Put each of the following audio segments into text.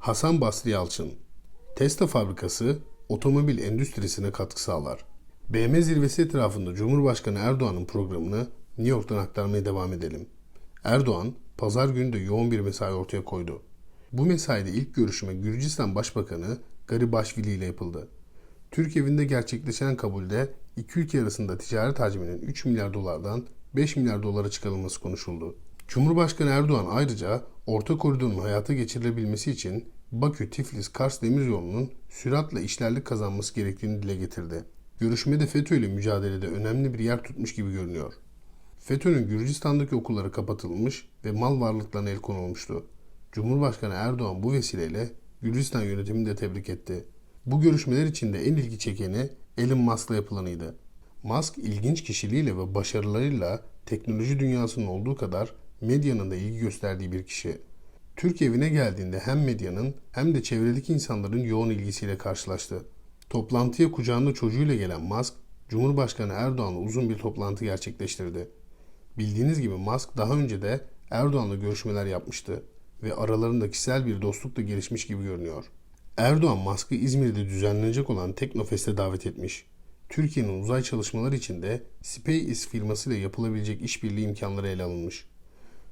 Hasan Basri Yalçın Tesla fabrikası otomobil endüstrisine katkı sağlar. BM zirvesi etrafında Cumhurbaşkanı Erdoğan'ın programını New York'tan aktarmaya devam edelim. Erdoğan, pazar günü de yoğun bir mesai ortaya koydu. Bu mesaide ilk görüşme Gürcistan Başbakanı Garibashvili ile yapıldı. Türk evinde gerçekleşen kabulde iki ülke arasında ticaret hacminin 3 milyar dolardan 5 milyar dolara çıkarılması konuşuldu. Cumhurbaşkanı Erdoğan ayrıca orta koridorun hayata geçirilebilmesi için Bakü-Tiflis-Kars demiryolunun süratle işlerlik kazanması gerektiğini dile getirdi. Görüşmede FETÖ ile mücadelede önemli bir yer tutmuş gibi görünüyor. FETÖ'nün Gürcistan'daki okulları kapatılmış ve mal varlıklarına el konulmuştu. Cumhurbaşkanı Erdoğan bu vesileyle Gürcistan yönetimini de tebrik etti. Bu görüşmeler içinde en ilgi çekeni Elon Musk'la yapılanıydı. Musk ilginç kişiliğiyle ve başarılarıyla teknoloji dünyasının olduğu kadar medyanın da ilgi gösterdiği bir kişi. Türk evine geldiğinde hem medyanın hem de çevredeki insanların yoğun ilgisiyle karşılaştı. Toplantıya kucağında çocuğuyla gelen Musk, Cumhurbaşkanı Erdoğan'la uzun bir toplantı gerçekleştirdi. Bildiğiniz gibi Musk daha önce de Erdoğan'la görüşmeler yapmıştı ve aralarında kişisel bir dostluk da gelişmiş gibi görünüyor. Erdoğan Musk'ı İzmir'de düzenlenecek olan Teknofest'e davet etmiş. Türkiye'nin uzay çalışmaları için de SpaceX firmasıyla yapılabilecek işbirliği imkanları ele alınmış.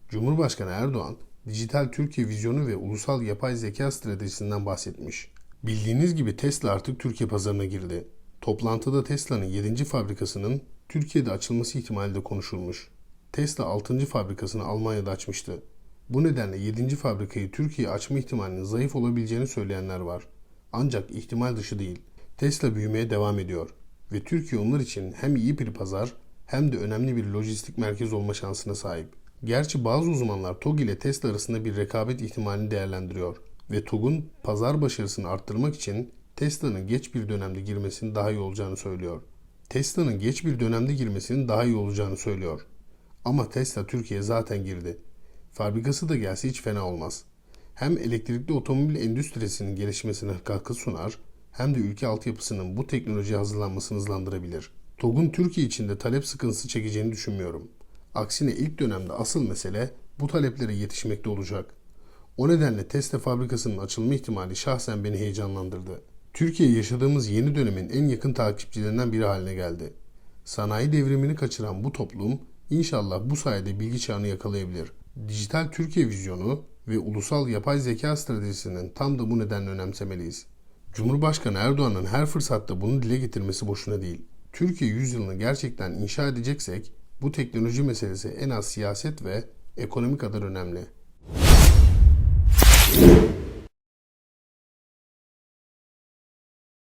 Cumhurbaşkanı Erdoğan, Dijital Türkiye vizyonu ve ulusal yapay zeka stratejisinden bahsetmiş. Bildiğiniz gibi Tesla artık Türkiye pazarına girdi. Toplantıda Tesla'nın 7. fabrikasının Türkiye'de açılması ihtimali de konuşulmuş. Tesla 6. fabrikasını Almanya'da açmıştı. Bu nedenle 7. fabrikayı Türkiye'ye açma ihtimalinin zayıf olabileceğini söyleyenler var. Ancak ihtimal dışı değil. Tesla büyümeye devam ediyor ve Türkiye onlar için hem iyi bir pazar hem de önemli bir lojistik merkez olma şansına sahip. Gerçi bazı uzmanlar TOG ile Tesla arasında bir rekabet ihtimalini değerlendiriyor ve TOG'un pazar başarısını arttırmak için Tesla'nın geç bir dönemde girmesinin daha iyi olacağını söylüyor. Tesla'nın geç bir dönemde girmesinin daha iyi olacağını söylüyor. Ama Tesla Türkiye'ye zaten girdi. Fabrikası da gelse hiç fena olmaz. Hem elektrikli otomobil endüstrisinin gelişmesine katkı sunar hem de ülke altyapısının bu teknolojiye hazırlanmasını hızlandırabilir. TOG'un Türkiye içinde talep sıkıntısı çekeceğini düşünmüyorum. Aksine ilk dönemde asıl mesele bu taleplere yetişmekte olacak. O nedenle Tesla fabrikasının açılma ihtimali şahsen beni heyecanlandırdı. Türkiye yaşadığımız yeni dönemin en yakın takipçilerinden biri haline geldi. Sanayi devrimini kaçıran bu toplum inşallah bu sayede bilgi çağını yakalayabilir. Dijital Türkiye vizyonu ve ulusal yapay zeka stratejisinin tam da bu nedenle önemsemeliyiz. Cumhurbaşkanı Erdoğan'ın her fırsatta bunu dile getirmesi boşuna değil. Türkiye yüzyılını gerçekten inşa edeceksek bu teknoloji meselesi en az siyaset ve ekonomi kadar önemli.